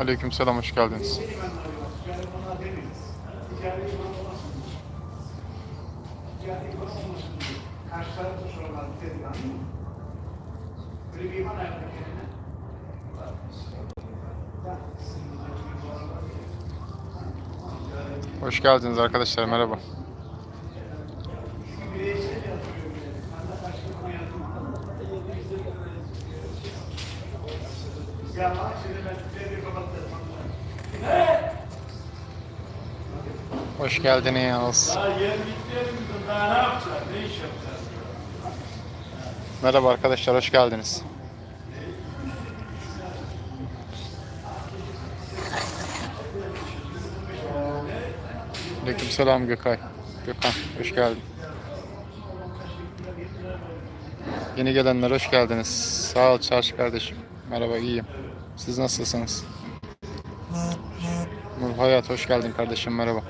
Aleykümselam hoş geldiniz. Hoş geldiniz arkadaşlar merhaba. Hoş geldiniz. Daha? Merhaba arkadaşlar hoş geldiniz. Aleykümselam Gökay. Gökhan hoş geldin. Yeni gelenler hoş geldiniz. Sağ ol Çarşı kardeşim. Merhaba iyiyim. Siz nasılsınız? Nur Hayat hoş geldin kardeşim merhaba.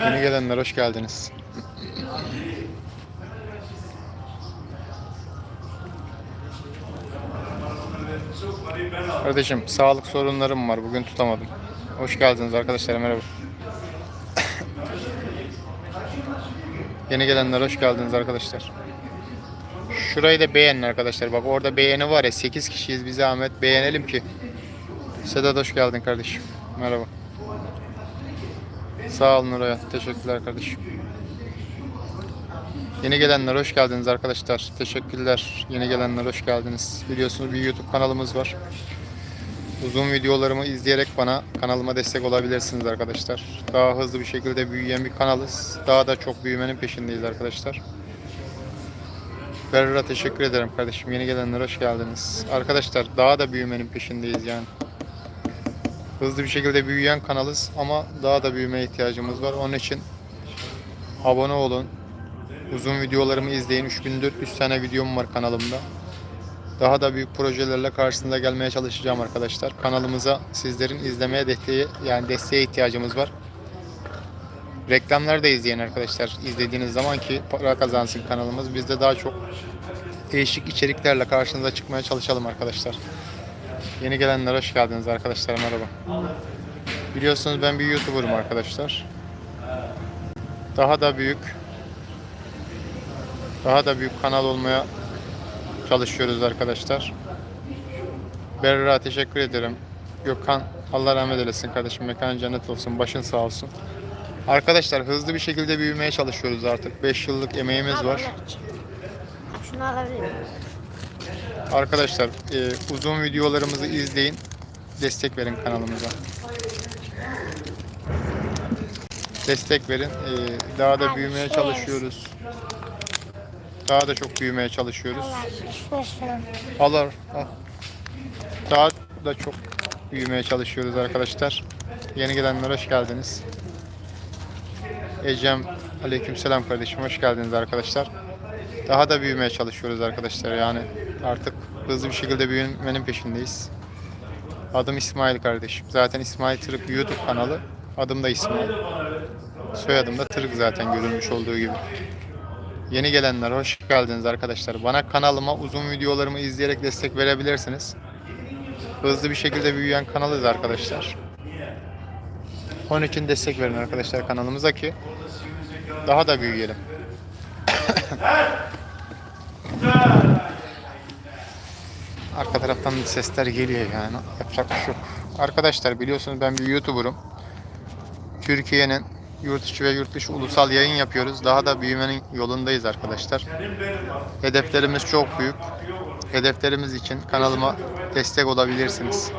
Yeni gelenler hoş geldiniz. Kardeşim sağlık sorunlarım var. Bugün tutamadım. Hoş geldiniz arkadaşlar. Merhaba. Yeni gelenler hoş geldiniz arkadaşlar. Şurayı da beğenin arkadaşlar. Bak orada beğeni var ya 8 kişiyiz bir zahmet beğenelim ki. Sedat hoş geldin kardeşim. Merhaba. Sağ olun Nuraya. Teşekkürler kardeşim. Yeni gelenler hoş geldiniz arkadaşlar. Teşekkürler. Yeni gelenler hoş geldiniz. Biliyorsunuz bir YouTube kanalımız var. Uzun videolarımı izleyerek bana kanalıma destek olabilirsiniz arkadaşlar. Daha hızlı bir şekilde büyüyen bir kanalız. Daha da çok büyümenin peşindeyiz arkadaşlar. Berra teşekkür ederim kardeşim. Yeni gelenler hoş geldiniz. Arkadaşlar daha da büyümenin peşindeyiz yani. Hızlı bir şekilde büyüyen kanalız ama daha da büyümeye ihtiyacımız var. Onun için abone olun. Uzun videolarımı izleyin. 3400 tane videom var kanalımda. Daha da büyük projelerle karşınıza gelmeye çalışacağım arkadaşlar. Kanalımıza sizlerin izlemeye desteği yani desteğe ihtiyacımız var. Reklamlar da izleyin arkadaşlar. İzlediğiniz zaman ki para kazansın kanalımız. Biz de daha çok değişik içeriklerle karşınıza çıkmaya çalışalım arkadaşlar. Yeni gelenler hoş geldiniz arkadaşlar merhaba. Biliyorsunuz ben bir YouTuber'ım arkadaşlar. Daha da büyük daha da büyük kanal olmaya çalışıyoruz arkadaşlar. Berra teşekkür ederim. Gökhan Allah rahmet eylesin kardeşim. Mekan cennet olsun. Başın sağ olsun. Arkadaşlar hızlı bir şekilde büyümeye çalışıyoruz artık. 5 yıllık emeğimiz var. Şunu alabilir miyim? Arkadaşlar e, uzun videolarımızı izleyin. Destek verin kanalımıza. Destek verin. E, daha da büyümeye çalışıyoruz. Daha da çok büyümeye çalışıyoruz. Şunu. Alır. Al. Daha da çok büyümeye çalışıyoruz arkadaşlar. Yeni gelenler hoş geldiniz. Ecem aleykümselam kardeşim hoş geldiniz arkadaşlar. Daha da büyümeye çalışıyoruz arkadaşlar yani artık hızlı bir şekilde büyümenin peşindeyiz. Adım İsmail kardeşim. Zaten İsmail Tırık YouTube kanalı. Adım da İsmail. Soyadım da Tırık zaten görülmüş olduğu gibi. Yeni gelenler hoş geldiniz arkadaşlar. Bana kanalıma uzun videolarımı izleyerek destek verebilirsiniz. Hızlı bir şekilde büyüyen kanalız arkadaşlar. Onun için destek verin arkadaşlar kanalımıza ki daha da büyüyelim. Arka taraftan sesler geliyor yani. Yapacak bir şey yok. Arkadaşlar biliyorsunuz ben bir YouTuber'ım. Türkiye'nin yurt içi ve yurt dışı ulusal yayın yapıyoruz. Daha da büyümenin yolundayız arkadaşlar. Hedeflerimiz çok büyük. Hedeflerimiz için kanalıma destek olabilirsiniz.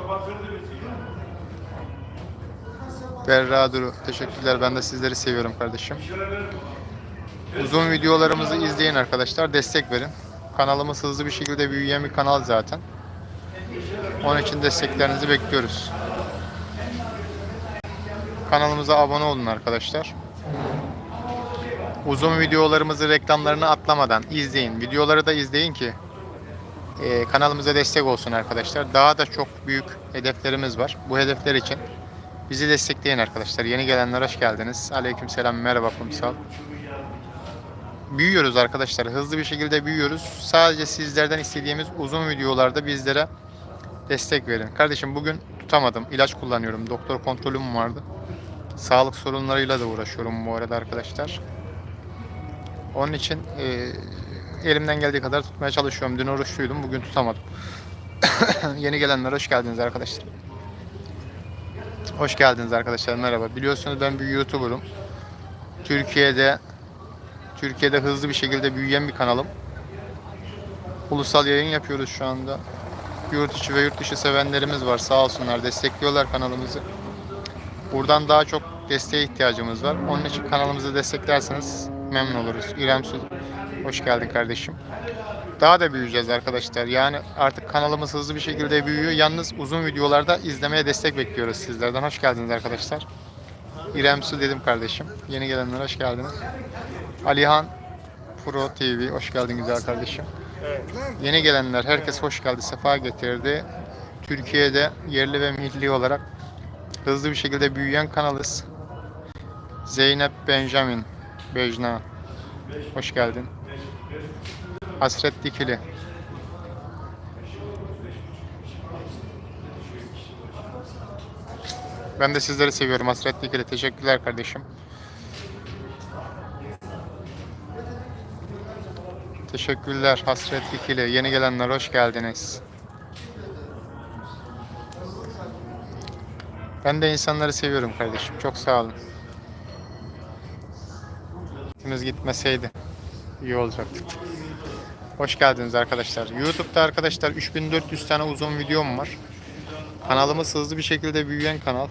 Berra Duru. Teşekkürler. Ben de sizleri seviyorum kardeşim. Uzun videolarımızı izleyin arkadaşlar. Destek verin. Kanalımız hızlı bir şekilde büyüyen bir kanal zaten. Onun için desteklerinizi bekliyoruz. Kanalımıza abone olun arkadaşlar. Uzun videolarımızı reklamlarını atlamadan izleyin. Videoları da izleyin ki e, kanalımıza destek olsun arkadaşlar. Daha da çok büyük hedeflerimiz var. Bu hedefler için bizi destekleyin arkadaşlar. Yeni gelenler hoş geldiniz. Aleykümselam merhaba kumsal. Büyüyoruz arkadaşlar. Hızlı bir şekilde büyüyoruz. Sadece sizlerden istediğimiz uzun videolarda bizlere destek verin. Kardeşim bugün tutamadım. İlaç kullanıyorum. Doktor kontrolüm vardı. Sağlık sorunlarıyla da uğraşıyorum bu arada arkadaşlar. Onun için e, elimden geldiği kadar tutmaya çalışıyorum. Dün oruçluydum. Bugün tutamadım. Yeni gelenler hoş geldiniz arkadaşlar. Hoş geldiniz arkadaşlar. Merhaba. Biliyorsunuz ben bir YouTuber'ım. Türkiye'de Türkiye'de hızlı bir şekilde büyüyen bir kanalım. Ulusal yayın yapıyoruz şu anda. Yurt içi ve yurt dışı sevenlerimiz var. Sağ olsunlar destekliyorlar kanalımızı. Buradan daha çok desteğe ihtiyacımız var. Onun için kanalımızı desteklerseniz memnun oluruz. İrem Su, hoş geldin kardeşim. Daha da büyüyeceğiz arkadaşlar. Yani artık kanalımız hızlı bir şekilde büyüyor. Yalnız uzun videolarda izlemeye destek bekliyoruz sizlerden. Hoş geldiniz arkadaşlar. İrem Su dedim kardeşim. Yeni gelenler hoş geldiniz. Alihan Pro TV hoş geldin güzel kardeşim. Yeni gelenler herkes hoş geldi. Sefa getirdi. Türkiye'de yerli ve milli olarak hızlı bir şekilde büyüyen kanalız. Zeynep Benjamin Bejna hoş geldin. Hasret Dikili Ben de sizleri seviyorum Hasret Dikili. Teşekkürler kardeşim. Teşekkürler Hasret Dikili. Yeni gelenler hoş geldiniz. Ben de insanları seviyorum kardeşim. Çok sağ olun. Vaktimiz gitmeseydi iyi olacaktı. Hoş geldiniz arkadaşlar. YouTube'da arkadaşlar 3400 tane uzun videom var. Kanalımız hızlı bir şekilde büyüyen kanal.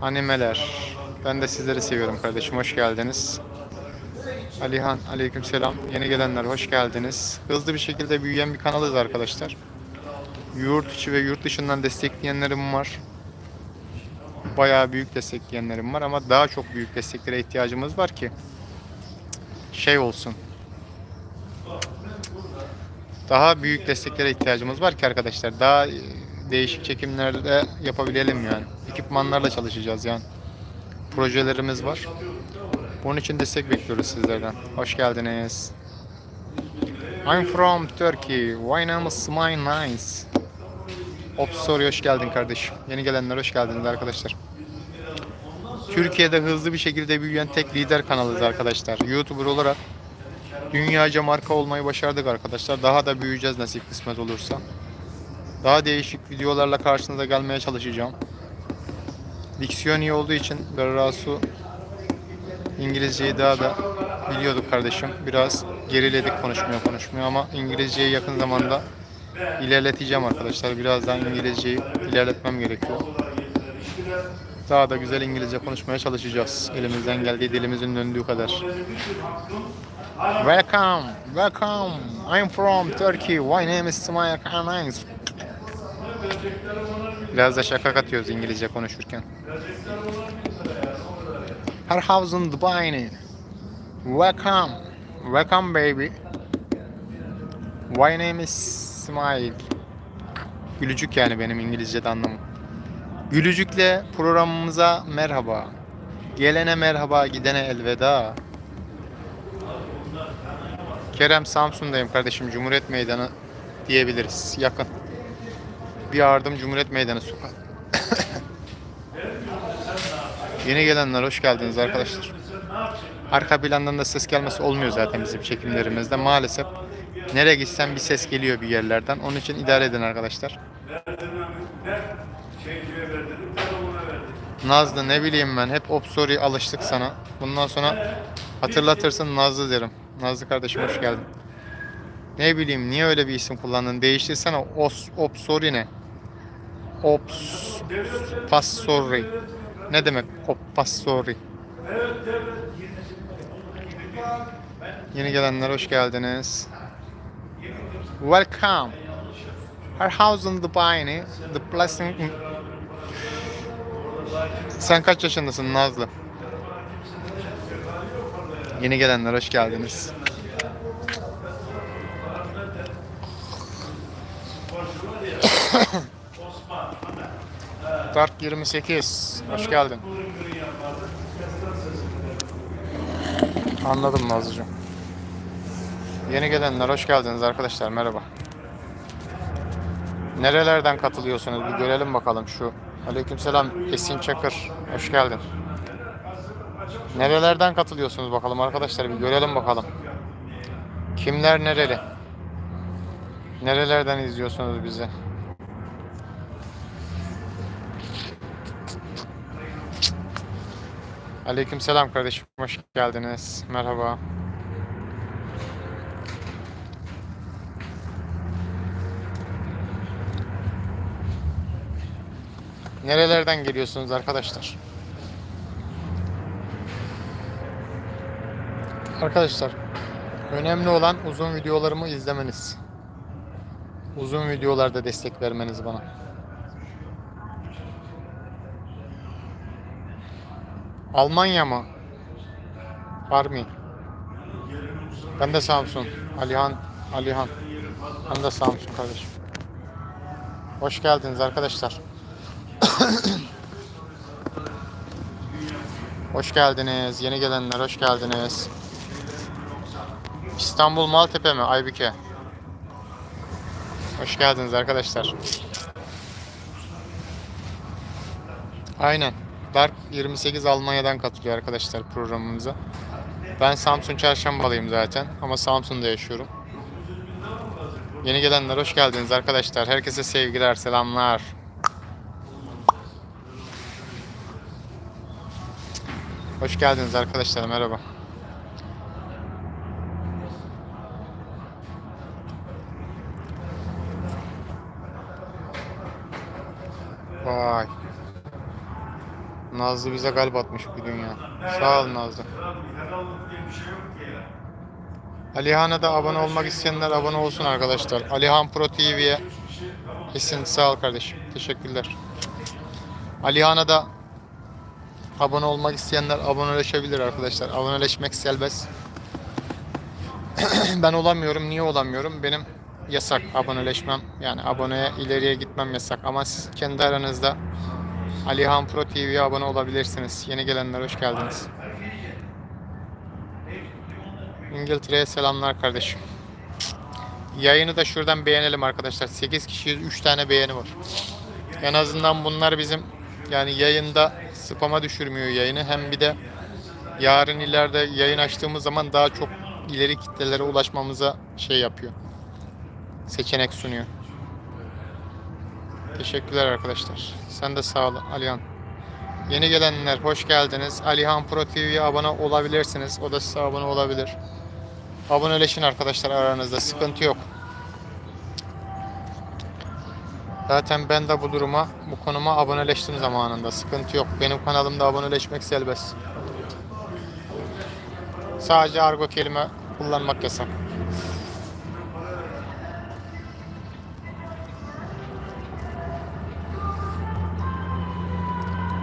Animeler. Ben de sizleri seviyorum kardeşim. Hoş geldiniz. Alihan, aleykümselam. Yeni gelenler hoş geldiniz. Hızlı bir şekilde büyüyen bir kanalız arkadaşlar. Yurt içi ve yurt dışından destekleyenlerim var. Bayağı büyük destekleyenlerim var ama daha çok büyük desteklere ihtiyacımız var ki şey olsun. Daha büyük desteklere ihtiyacımız var ki arkadaşlar. Daha e, değişik çekimlerde yapabilelim yani. Ekipmanlarla çalışacağız yani. Projelerimiz var. Bunun için destek bekliyoruz sizlerden. Hoş geldiniz. I'm from Turkey. Why name is my nice? Opsori hoş geldin kardeşim. Yeni gelenler hoş geldiniz arkadaşlar. Türkiye'de hızlı bir şekilde büyüyen tek lider kanalıyız arkadaşlar. YouTuber olarak dünyaca marka olmayı başardık arkadaşlar. Daha da büyüyeceğiz nasip kısmet olursa. Daha değişik videolarla karşınıza gelmeye çalışacağım. Diksiyon iyi olduğu için Berrasu İngilizceyi daha da biliyorduk kardeşim. Biraz geriledik konuşmuyor konuşmuyor ama İngilizceyi yakın zamanda ilerleteceğim arkadaşlar. Birazdan İngilizceyi ilerletmem gerekiyor. Daha da güzel İngilizce konuşmaya çalışacağız. Elimizden geldiği dilimizin döndüğü kadar. Welcome, welcome. I'm from Turkey. My name is Smaya Kanais. Biraz da şaka katıyoruz İngilizce konuşurken. Her house in Dubai. Welcome. Welcome baby. My name is Smile. Gülücük yani benim İngilizce'de anlamım. Gülücükle programımıza merhaba. Gelene merhaba, gidene elveda. Kerem Samsun'dayım kardeşim. Cumhuriyet Meydanı diyebiliriz. Yakın. Bir ardım Cumhuriyet Meydanı sokak. Yeni gelenler hoş geldiniz arkadaşlar. Arka plandan da ses gelmesi olmuyor zaten bizim çekimlerimizde. Maalesef nereye gitsem bir ses geliyor bir yerlerden. Onun için idare edin arkadaşlar. Nazlı ne bileyim ben hep Opsori alıştık sana. Bundan sonra hatırlatırsın Nazlı derim. Nazlı kardeşim hoş geldin. Ne bileyim niye öyle bir isim kullandın? Değiştirsene Os, Opsori ne? Ops. Passori. Ne demek Oppassori? Yeni gelenler hoş geldiniz. Welcome. Her house in Dubai, the blessing. Sen kaç yaşındasın Nazlı? Yeni gelenler hoş geldiniz. Dark 28. Hoş geldin. Anladım Nazlıcığım. Yeni gelenler hoş geldiniz arkadaşlar. Merhaba. Nerelerden katılıyorsunuz? Bir görelim bakalım şu. Aleykümselam Esin Çakır. Hoş geldin. Nerelerden katılıyorsunuz bakalım arkadaşlar? Bir görelim bakalım. Kimler nereli? Nerelerden izliyorsunuz bizi? Aleykümselam kardeşim. Hoş geldiniz. Merhaba. Nerelerden geliyorsunuz arkadaşlar? Arkadaşlar, önemli olan uzun videolarımı izlemeniz. Uzun videolarda destek vermeniz bana. Almanya mı? Army. Ben de Samsun. Alihan, Alihan. Ben de Samsun kardeşim. Hoş geldiniz arkadaşlar. hoş geldiniz. Yeni gelenler hoş geldiniz. İstanbul Maltepe mi? Aybüke. Hoş geldiniz arkadaşlar. Aynen. Dark 28 Almanya'dan katılıyor arkadaşlar programımıza. Ben Samsun Çarşambalıyım zaten ama Samsun'da yaşıyorum. Yeni gelenler hoş geldiniz arkadaşlar. Herkese sevgiler, selamlar. Hoş geldiniz arkadaşlar. Merhaba. Vay. Nazlı bize kalp atmış bu dünya. Sağ ol Nazlı. Bir. Alihan'a da abone olmak isteyenler abone olsun arkadaşlar. Alihan Pro TV'ye Esin sağ ol kardeşim. Teşekkürler. Alihan'a da abone olmak isteyenler aboneleşebilir arkadaşlar. Aboneleşmek serbest. ben olamıyorum. Niye olamıyorum? Benim yasak aboneleşmem. Yani aboneye ileriye gitmem yasak. Ama siz kendi aranızda Alihan Pro TV'ye abone olabilirsiniz. Yeni gelenler hoş geldiniz. İngiltere'ye selamlar kardeşim. Yayını da şuradan beğenelim arkadaşlar. 8 kişiyiz. 3 tane beğeni var. En azından bunlar bizim yani yayında spama düşürmüyor yayını. Hem bir de yarın ileride yayın açtığımız zaman daha çok ileri kitlelere ulaşmamıza şey yapıyor. Seçenek sunuyor. Teşekkürler arkadaşlar. Sen de sağ ol Alihan. Yeni gelenler hoş geldiniz. Alihan Pro TV'ye abone olabilirsiniz. O da size abone olabilir. Aboneleşin arkadaşlar aranızda. Sıkıntı yok. Zaten ben de bu duruma, bu konuma aboneleştim zamanında. Sıkıntı yok. Benim kanalımda aboneleşmek serbest. Sadece argo kelime kullanmak yasak.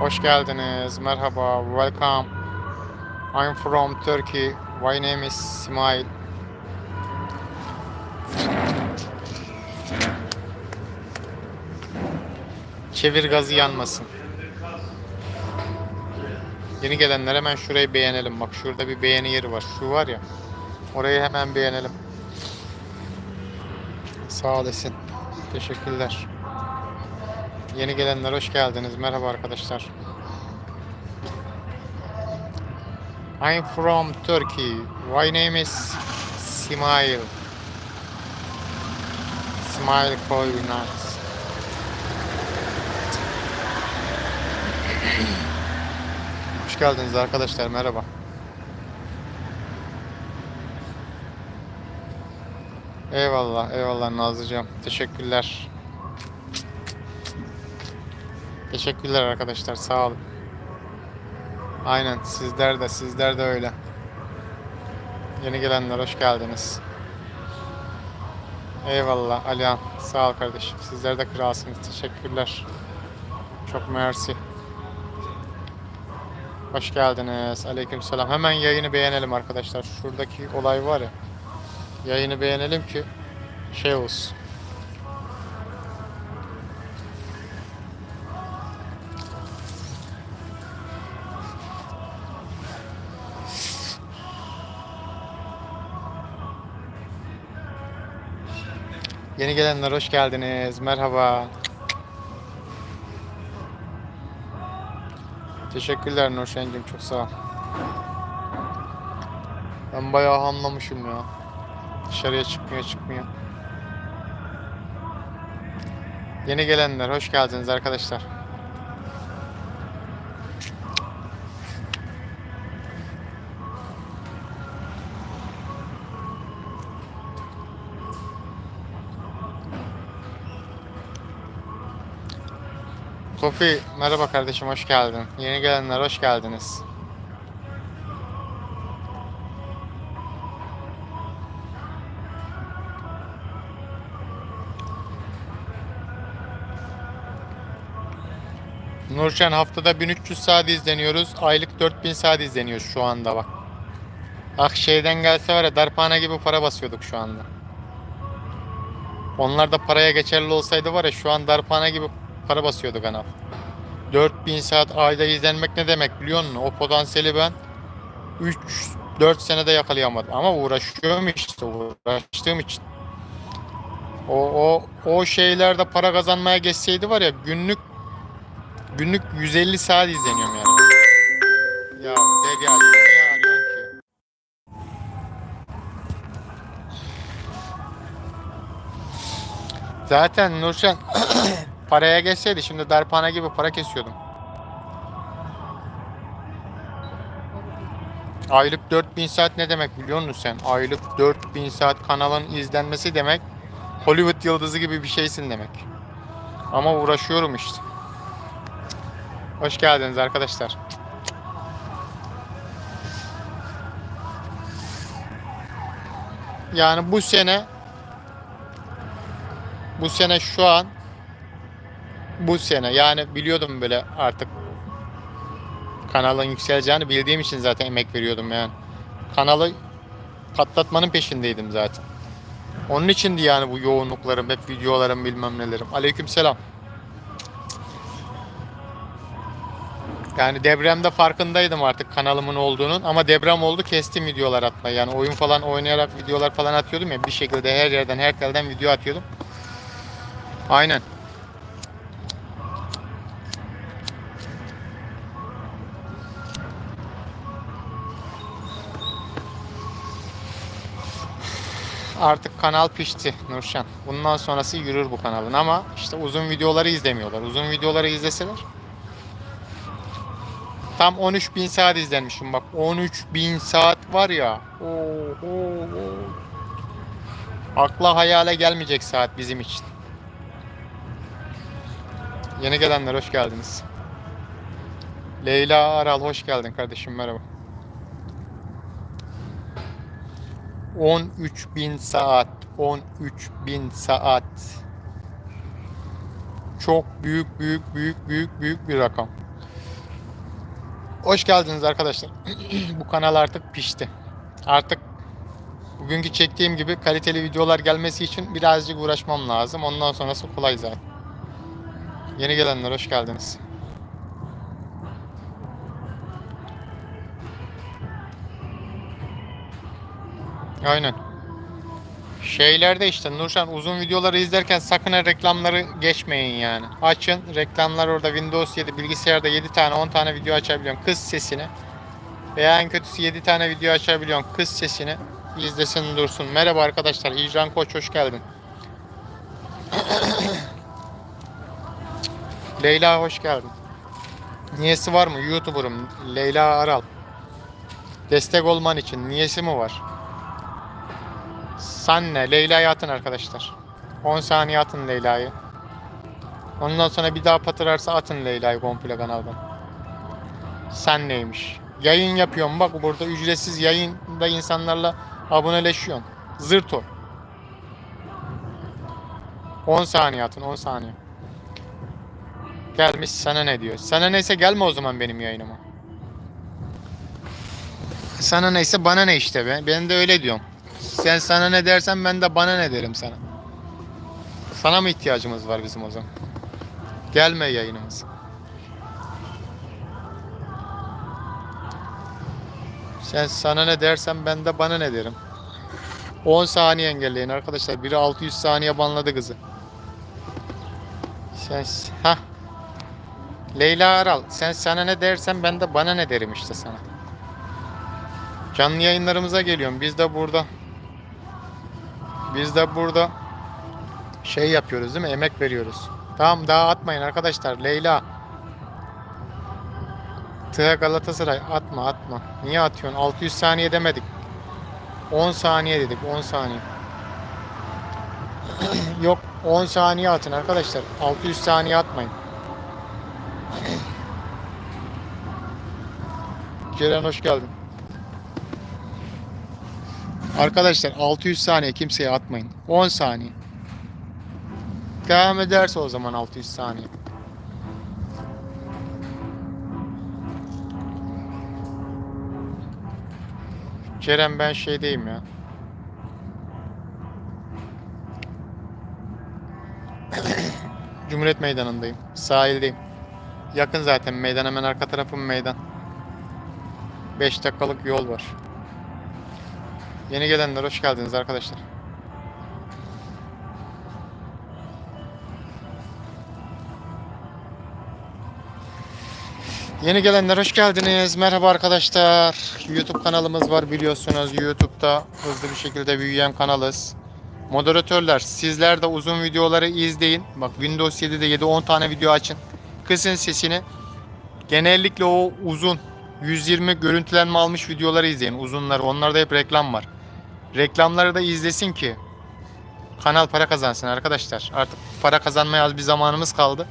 Hoş geldiniz. Merhaba. Welcome. I'm from Turkey. My name is Smile. Çevir gazı yanmasın. Yeni gelenler hemen şurayı beğenelim. Bak şurada bir beğeni yeri var. Şu var ya. Orayı hemen beğenelim. Sağ olasın. Teşekkürler. Yeni gelenler hoş geldiniz. Merhaba arkadaşlar. I'm from Turkey. My name is Smile. Smile Koyunat. Hoş geldiniz arkadaşlar. Merhaba. Eyvallah, eyvallah Nazlıcığım. Teşekkürler. Teşekkürler arkadaşlar. Sağ olun. Aynen sizler de sizler de öyle. Yeni gelenler hoş geldiniz. Eyvallah Alihan. Sağ ol kardeşim. Sizler de kralsınız. Teşekkürler. Çok mersi. Hoş geldiniz. Aleykümselam. Hemen yayını beğenelim arkadaşlar. Şuradaki olay var ya. Yayını beğenelim ki şey olsun. Yeni gelenler hoş geldiniz. Merhaba. Teşekkürler Nurşen'cim çok sağ ol. Ben bayağı hamlamışım ya. Dışarıya çıkmıyor çıkmıyor. Yeni gelenler hoş geldiniz arkadaşlar. Tofi merhaba kardeşim hoş geldin. Yeni gelenler hoş geldiniz. Nurşen haftada 1300 saat izleniyoruz. Aylık 4000 saat izleniyor şu anda bak. Ah şeyden gelse var ya darphane gibi para basıyorduk şu anda. Onlar da paraya geçerli olsaydı var ya şu an darphane gibi para basıyorduk kanal. 4000 saat ayda izlenmek ne demek biliyor musun? O potansiyeli ben 3-4 senede yakalayamadım. Ama uğraşıyorum işte uğraştığım için. O, o, o şeylerde para kazanmaya geçseydi var ya günlük günlük 150 saat izleniyorum yani. Ya Derya niye arıyorsun ki? Zaten Nurşen paraya geçseydi şimdi darphane gibi para kesiyordum. Aylık 4000 saat ne demek biliyor musun sen? Aylık 4000 saat kanalın izlenmesi demek Hollywood yıldızı gibi bir şeysin demek. Ama uğraşıyorum işte. Hoş geldiniz arkadaşlar. Yani bu sene bu sene şu an bu sene yani biliyordum böyle artık kanalın yükseleceğini bildiğim için zaten emek veriyordum yani. Kanalı patlatmanın peşindeydim zaten. Onun içindi yani bu yoğunluklarım, hep videolarım bilmem nelerim. Aleykümselam. Yani depremde farkındaydım artık kanalımın olduğunun ama deprem oldu kestim videolar atmayı. Yani oyun falan oynayarak videolar falan atıyordum ya bir şekilde her yerden her telden video atıyordum. Aynen. Artık kanal pişti Nurşan. Bundan sonrası yürür bu kanalın ama işte uzun videoları izlemiyorlar. Uzun videoları izleseler Tam 13 bin saat izlenmişim bak. 13 bin saat var ya. Oo. Akla hayale gelmeyecek saat bizim için. Yeni gelenler hoş geldiniz. Leyla Aral hoş geldin kardeşim merhaba. 13 bin saat. 13 bin saat. Çok büyük büyük büyük büyük büyük bir rakam. Hoş geldiniz arkadaşlar. Bu kanal artık pişti. Artık bugünkü çektiğim gibi kaliteli videolar gelmesi için birazcık uğraşmam lazım. Ondan sonrası kolay zaten. Yeni gelenler hoş geldiniz. Aynen. Şeylerde işte Nurşan uzun videoları izlerken sakın reklamları geçmeyin yani. Açın reklamlar orada Windows 7 bilgisayarda 7 tane 10 tane video açabiliyorsun kız sesini. Veya en kötüsü 7 tane video açabiliyorsun kız sesini. İzlesin dursun. Merhaba arkadaşlar. İcran Koç hoş geldin. Leyla hoş geldin. Niyesi var mı? YouTuber'ım. Leyla Aral. Destek olman için niyesi mi var? Sen ne? Leyla'yı atın arkadaşlar. 10 saniye atın Leyla'yı. Ondan sonra bir daha patırarsa atın Leyla'yı komple kanaldan. Sen neymiş? Yayın yapıyorum bak burada ücretsiz yayında insanlarla aboneleşiyorsun. Zırt ol. 10 saniye atın 10 saniye. Gelmiş sana ne diyor? Sana neyse gelme o zaman benim yayınıma. Sana neyse bana ne işte be. Ben de öyle diyorum. Sen sana ne dersen ben de bana ne derim sana. Sana mı ihtiyacımız var bizim o zaman? Gelme yayınımız. Sen sana ne dersen ben de bana ne derim. 10 saniye engelleyin arkadaşlar. Biri 600 saniye banladı kızı. Sen ha. Leyla Aral sen sana ne dersen ben de bana ne derim işte sana. Canlı yayınlarımıza geliyorum. Biz de burada biz de burada şey yapıyoruz değil mi? Emek veriyoruz. Tamam daha atmayın arkadaşlar. Leyla. Tığa Galatasaray atma atma. Niye atıyorsun? 600 saniye demedik. 10 saniye dedik 10 saniye. Yok 10 saniye atın arkadaşlar. 600 saniye atmayın. Ceren hoş geldin. Arkadaşlar 600 saniye kimseye atmayın. 10 saniye. Devam ederse o zaman 600 saniye. Ceren ben şeydeyim ya. Cumhuriyet Meydanı'ndayım. Sahildeyim. Yakın zaten meydan hemen arka tarafım meydan. 5 dakikalık yol var. Yeni gelenler hoş geldiniz arkadaşlar. Yeni gelenler hoş geldiniz. Merhaba arkadaşlar. YouTube kanalımız var biliyorsunuz. YouTube'da hızlı bir şekilde büyüyen kanalız. Moderatörler sizler de uzun videoları izleyin. Bak Windows 7'de 7-10 tane video açın. Kısın sesini. Genellikle o uzun 120 görüntülenme almış videoları izleyin. Uzunları. Onlarda hep reklam var. Reklamları da izlesin ki kanal para kazansın arkadaşlar. Artık para kazanmaya az bir zamanımız kaldı.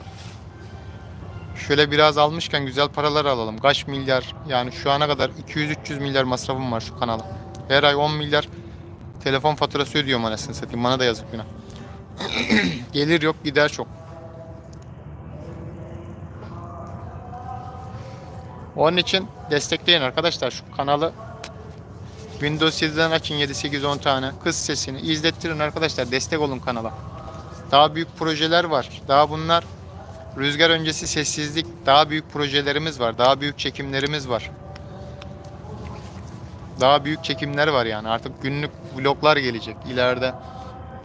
Şöyle biraz almışken güzel paralar alalım. Kaç milyar yani şu ana kadar 200-300 milyar masrafım var şu kanala. Her ay 10 milyar telefon faturası ödüyorum anasını satayım. Bana da yazık günah. Gelir yok gider çok. Onun için destekleyin arkadaşlar şu kanalı. Windows 7'den açın 7 8 10 tane kız sesini izlettirin arkadaşlar. Destek olun kanala. Daha büyük projeler var. Daha bunlar Rüzgar öncesi sessizlik daha büyük projelerimiz var. Daha büyük çekimlerimiz var. Daha büyük çekimler var yani. Artık günlük vloglar gelecek ileride.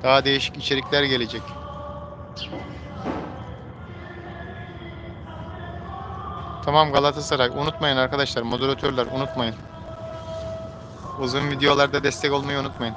Daha değişik içerikler gelecek. Tamam Galatasaray unutmayın arkadaşlar moderatörler unutmayın. Uzun videolarda destek olmayı unutmayın.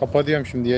Kapatıyorum şimdi.